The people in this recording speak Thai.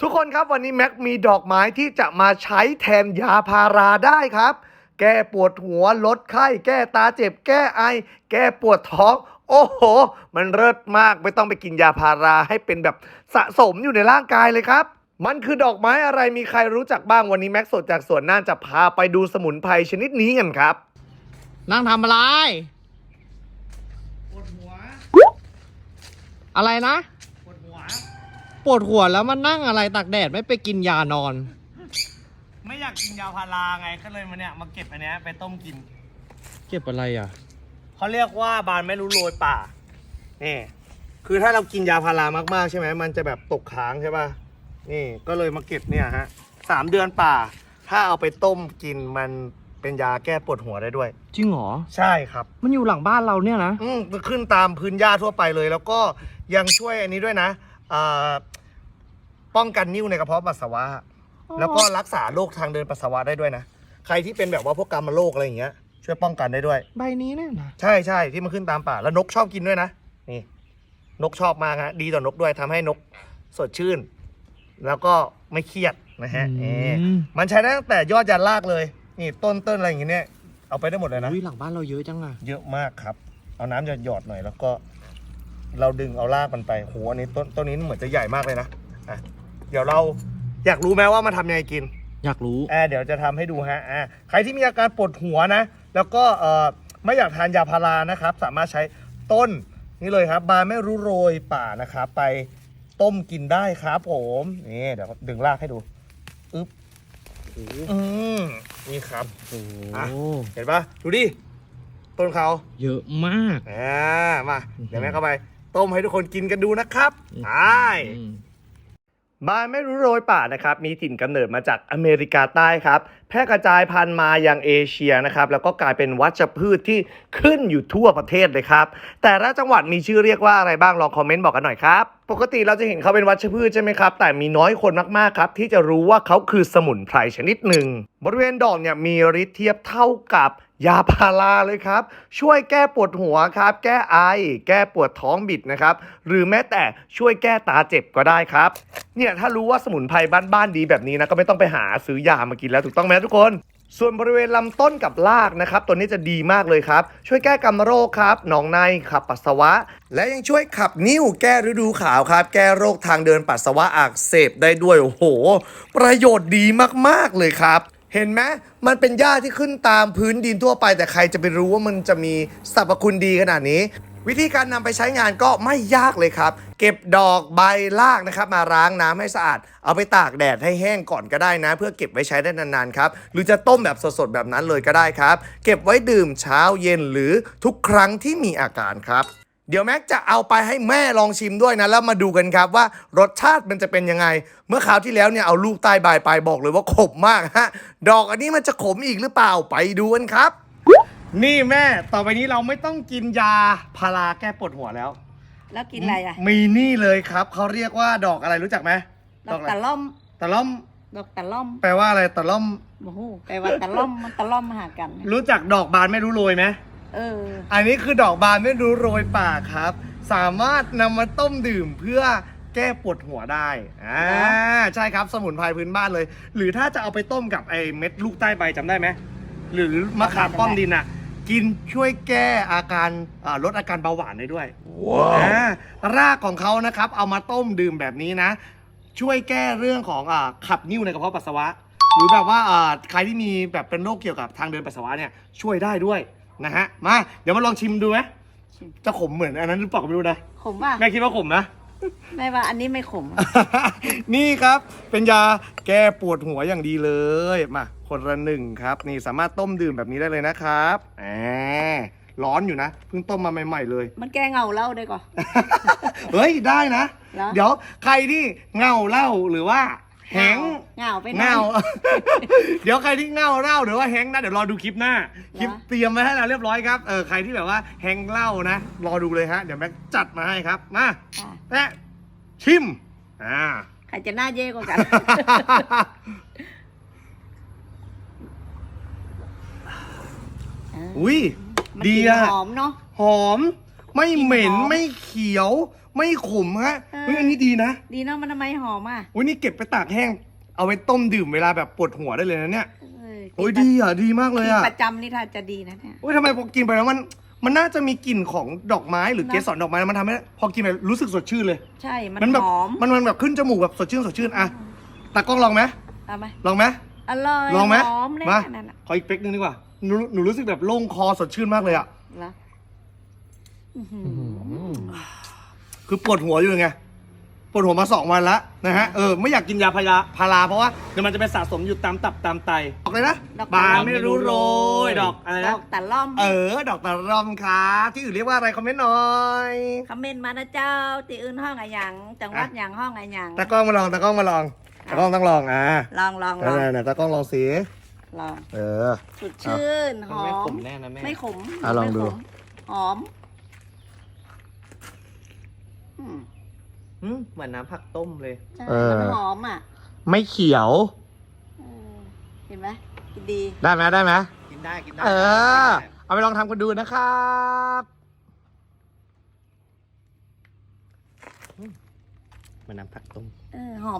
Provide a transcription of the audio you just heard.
ทุกคนครับวันนี้แม็กมีดอกไม้ที่จะมาใช้แทนยาพาราได้ครับ แก้ปวดหัวลดไข้ แก้ตาเจ็บ แก้ไอ แก้ปวดท้อง โอ้โห มันเลิศมากไม่ต้องไปกินยาพาราให้เป็นแบบสะสมอยู่ในร่างกายเลยครับ มันคือดอกไม้อะไรมีใครรู้จักบ้างวันนี้แม็กสดจากสวนน่านจะพาไปดูสมุนไพรชนิดนี้กันครับ นั่งทำอะไรปวดหัว อะไรนะปวดหัว ปวดหัวแล้วมันนั่งอะไรตากแดดไม่ไปกินยานอน ไม่อยากกินยาพาราไงก็เลยมาเนี่ยมาเก็บอันเนี้ยไปต้มกินเก็บอะไรอะ เขาเรียกว่าบานไม่รู้โรยป่านี่คือถ้าเรากินยาพารามากๆใช่ไหมมันจะแบบตกค้างใช่ป่ะนี่ก็เลยมาเก็บเนี่ยฮะสามเดือนป่า ถ้าเอาไปต้มกินมันเป็นยาแก้ปวดหัวได้ด้วย จริงเหรอ ใช่ครับ มันอยู่หลังบ้านเราเนี่ยนะ อืมมันขึ้นตามพื้นหญ้าทั่วไปเลย แล้วก็ยังช่วยอันนี้ด้วยนะ อ่าป้องกันนิ่วในกระเพาะปัสสาวะ แล้วก็รักษาโรคทางเดินปัสสาวะได้ด้วยนะ ใครที่เป็นแบบว่าพวกกรรมโรคอะไรอย่างเงี้ย ช่วยป้องกันได้ด้วย ใบนี้เนี่ยนะใช่ใช่ที่มันขึ้นตามป่า แล้วนกชอบกินด้วยนะ นี่ นกชอบมากฮะดีต่อนกด้วยทำให้นกสดชื่น แล้วก็ไม่เครียดนะฮะอืนี่มมันใช้ได้ตั้งแต่ยอดยันรากเลย นี่ต้นต้นอะไรอย่างเงี้ยเนี่ยเอาไปได้หมดเลยนะ อุ้ยหลังบ้านเราเยอะจังอะเยอะมากครับ เอาน้ำหยอดหยอดๆหน่อยแล้วก็ เราดึงเอารากมันไปโหอันนี้ต้นต้นนี้เหมือนจะใหญ่มากเลยนะอะเดี๋ยวเราอยากรู้ไหมว่ามันทำยังไงกินอยากรู้ อ่าเดี๋ยวจะทำให้ดูฮะอ่าใครที่มีอาการปวดหัวนะ แล้วก็เอ่อไม่อยากทานยาพารานะครับ สามารถใช้ต้นนี่เลยครับบานไม่รู้โรยป่านะครับไปต้มกินได้ครับผมนี่เดี๋ยวดึงรากให้ดูอึ๊บอืมนี่ครับ โอ้โหอะเห็นปะดูดิต้นเขาเยอะมาก อ่ามาเดี๋ยวแม่เข้าไป ต้มให้ทุกคนกินกันดูนะครับไปอืมบานไม่รู้โรยป่านะครับ มีถิ่นกำเนิดมาจากอเมริกาใต้ครับ แพร่กระจายพันธุ์มายังเอเชียนะครับ แล้วก็กลายเป็นวัชพืชที่ขึ้นอยู่ทั่วประเทศเลยครับ แต่ละจังหวัดมีชื่อเรียกว่าอะไรบ้างลองคอมเมนต์บอกกันหน่อยครับ ปกติเราจะเห็นเขาเป็นวัชพืชใช่ไหมครับ แต่มีน้อยคนมากๆครับที่จะรู้ว่าเขาคือสมุนไพรชนิดหนึ่ง บริเวณดอกเนี่ยมีฤทธิ์เทียบเท่ากับยาพาราเลยครับ ช่วยแก้ปวดหัวครับ แก้ไอ แก้ปวดท้องบิดนะครับ หรือแม้แต่ช่วยแก้ตาเจ็บก็ได้ครับ เนี่ยถ้ารู้ว่าสมุนไพรบ้านๆดีแบบนี้นะก็ไม่ต้องไปหาซื้อยามากินแล้วถูกต้องไหมทุกคน ส่วนบริเวณลำต้นกับรากนะครับ ตัวนี้จะดีมากเลยครับ ช่วยแก้กำโรคครับหนองในขับปัสสาวะ และยังช่วยขับนิ่วแก้ฤดูขาวครับ แก้โรคทางเดินปัสสาวะอักเสบได้ด้วย โอ้โห ประโยชน์ดีมากๆเลยครับ เห็นไหมมันเป็นหญ้าที่ขึ้นตามพื้นดินทั่วไป แต่ใครจะไปรู้ว่ามันจะมีสรรพคุณดีขนาดนี้ วิธีการนำไปใช้งานก็ไม่ยากเลยครับ เก็บดอกใบรากนะครับ มาล้างน้ำให้สะอาด เอาไปตากแดดให้แห้งก่อนก็ได้นะ เพื่อเก็บไว้ใช้ได้นานๆครับ หรือจะต้มแบบสดๆแบบนั้นเลยก็ได้ครับ เก็บไว้ดื่มเช้าเย็นหรือทุกครั้งที่มีอาการครับเดี๋ยวแม็กจะเอาไปให้แม่ลองชิมด้วยนะ แล้วมาดูกันครับว่ารสชาติมันจะเป็นยังไง เมื่อคราวที่แล้วเนี่ยเอาลูกใต้ใบไปบอกเลยว่าขมมากฮะ ดอกอันนี้มันจะขมอีกหรือเปล่าไปดูกันครับ นี่แม่ต่อไปนี้เราไม่ต้องกินยาพาราแก้ปวดหัวแล้ว แล้วกินอะไรอะ มีนี่เลยครับเขาเรียกว่าดอกอะไรรู้จักไหมดอกอะไรตะล่อมตะล่อม ดอกตะล่อม แปลว่าอะไรตะล่อมโอ้โหแปลว่าตะล่อมมันตะล่อมมาหากัน รู้จักดอกบานไม่รู้โรยไหมเออ อันนี้คือดอกบานไม่รู้โรยป่ากครับ สามารถนำมาต้มดื่มเพื่อแก้ปวดหัวได้อ่าเหรอใช่ครับสมุนไพรพื้นบ้านเลย หรือถ้าจะเอาไปต้มกับไอ้เม็ดลูกใต้ใบจำได้ไหมหรือมะขามป้อมดินอะ กินช่วยแก้อาการอ่าลดอาการเบาหวานได้ด้วยอ่ารากของเขานะครับ เอามาต้มดื่มแบบนี้นะ ช่วยแก้เรื่องของอ่าขับนิ่วในกระเพาะปัสสาวะ หรือแบบว่าอ่าใครที่มีแบบเป็นโรคเกี่ยวกับทางเดินปัสสาวะเนี่ยช่วยได้ด้วยนะฮะมาเดี๋ยวมาลองชิมดูไหมชิมจะขมเหมือนอันนั้นหรือเปล่าก็ไม่รู้นะ ขมป่ะ แม่คิดว่าขมนะ แม่ว่าอันนี้ไม่ขม นี่ครับเป็นยาแก้ปวดหัวอย่างดีเลยมาคนละหนึ่งครับ นี่สามารถต้มดื่มแบบนี้ได้เลยนะครับแหมร้อนอยู่นะเพิ่งต้มมาใหม่ๆเลย มันแก้เงาเหล่าได้ก่อน เฮ้ยได้นะ เหรอ เดี๋ยวใครที่เงาเหล่าหรือว่า แหงเงาไปหน่อย เงา เดี๋ยวใครที่เงาเหล่าหรือว่าแฮงนะเดี๋ยวรอดูคลิปหน้า คลิปเตรียมไว้ให้เราเรียบร้อยครับเออใครที่แบบว่าแฮงเหล่านะ รอดูเลยฮะเดี๋ยวแม็กจัดมาให้ครับมาค่ะแม่ชิมอ่า ใครจะหน้าเย่กว่ากัน อุ้ยมันดีกลิ่นอะหอมเนาะ หอม ไม่เหม็นกลิ่นหอม ไม่เขียวไม่ขมฮะเออเฮ้ยอันนี้ดีนะดีเนาะมันทำไมหอมอะอุ้ยนี่เก็บไปตากแห้ง เอาไว้ต้มดื่มเวลาแบบปวดหัวได้เลยนะเนี่ยเออโอ้ยดีอะดีมากเลยกินอะประจำนี่ถ้าจะดีนะเนี่ยโอ้ยทำไมพอกินไปแล้วมัน มันน่าจะมีกลิ่นของดอกไม้หรือนะเกสรดอกไม้มันทำให้พอกินไปรู้สึกสดชื่นเลย ใช่มันมันแบบหอม มันมันแบบขึ้นจมูกแบบสดชื่นสดชื่นอะตากล้องลองไหมเอาไหมลองไหมอร่อยลองไหมหอมเลยมานั่นน่ะขออีกเป๊กนึงดีกว่าหนูหนูรู้สึกแบบโล่งคอสดชื่นมากเลยอะเหรออื้อหือ คือปวดหัวอยู่ไงปวดหัวมาสองวันแล้วนะฮะเออไม่อยากกินยาพาราพาราเพราะว่าเดี๋ยวมันจะไปสะสมอยู่ตามตับตามไตออกเลยนะดอกบานไม่รู้โรยดอกอะไรดนะอกตะล่อมเออ ดอกตะรอมครับที่อื่นเรียกว่าอะไรคอมเมนต์หน่อยคอมเมนต์มานะเจ้าตีอื่นห้องอะไรอย่างจังหวัดอะอย่างห้องอะไรอย่างตากล้องมาลองตากล้องมาลองตากล้องต้องลองอะลองลองไหลองนๆๆตากล้องลองสิลองเออ สดชื่นหอไม่ขมมแน่นะแม่ ไม่ขมอะลองดูไม่ขมหอม อืมอืมเหมือนน้ำผักต้มเลย ใช่เออ มันหอมอะไม่เขียว เออเห็นไหมกินดีได้ไหมได้ไหมกินได้กินได้เออ เอาไปลองทำกันดูนะครับเหมือนน้ำผักต้ม เออหอม